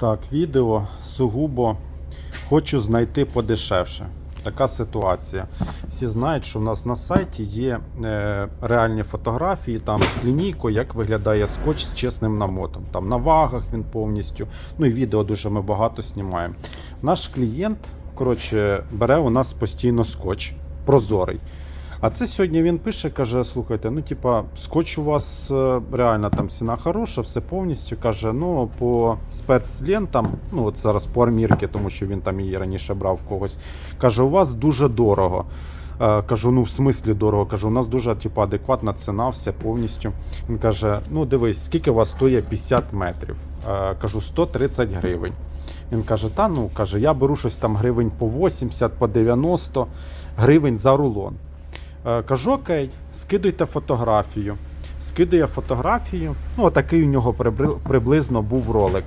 Так, відео сугубо хочу знайти подешевше. Така ситуація. Всі знають, що в нас на сайті є е, реальні фотографії там з лінійкою, як виглядає скотч з чесним намотом. Там на вагах він повністю. Ну і відео дуже ми багато знімаємо. Наш клієнт коротше, бере у нас постійно скотч прозорий. А це сьогодні він пише, каже: слухайте, ну типа, скотч у вас е, реально там ціна хороша, все повністю каже, ну по спецлентам, ну от зараз по армірки, тому що він там її раніше брав в когось. Каже, у вас дуже дорого. Е, Кажу, ну в смислі дорого. Кажу, у нас дуже типу, адекватна ціна, все повністю. Він каже: ну дивись, скільки у вас стоїть 50 метрів? Е, Кажу, 130 гривень. Він каже: та ну каже, я беру щось там гривень по 80, по 90 гривень за рулон. Е, Кажу, окей, скидуйте фотографію. Скидує фотографію. Ну, такий у нього приблизно був ролик.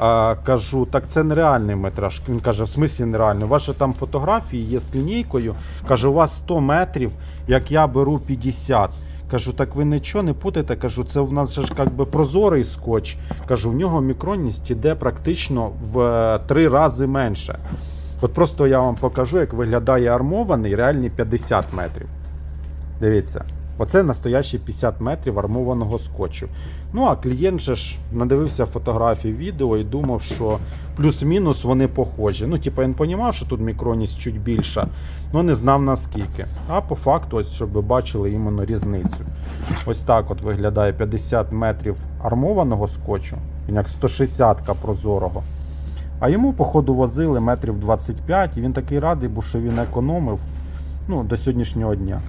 Е, Кажу, так це нереальний метраж. Він каже, в смислі нереальний. У вас же там фотографії є з лінійкою. Каже, у вас 100 метрів, як я беру 50. Кажу, так ви нічого не путайте. Кажу, це у нас же ж як би прозорий скотч. Кажу, в нього мікронність іде практично в е, три рази менше. От просто я вам покажу, як виглядає армований реальний 50 метрів. Дивіться, оце настоящі 50 метрів армованого скотчу. Ну а клієнт же ж надивився фотографії відео і думав, що плюс-мінус вони похожі. Ну, типу, він розумів, що тут мікроність чуть більша, але не знав наскільки. А по факту, ось, щоб ви бачили іменно різницю. Ось так от виглядає 50 метрів армованого скотчу, він як 160-ка прозорого. А йому, походу, возили метрів 25, і він такий радий, бо що він економив ну, до сьогоднішнього дня.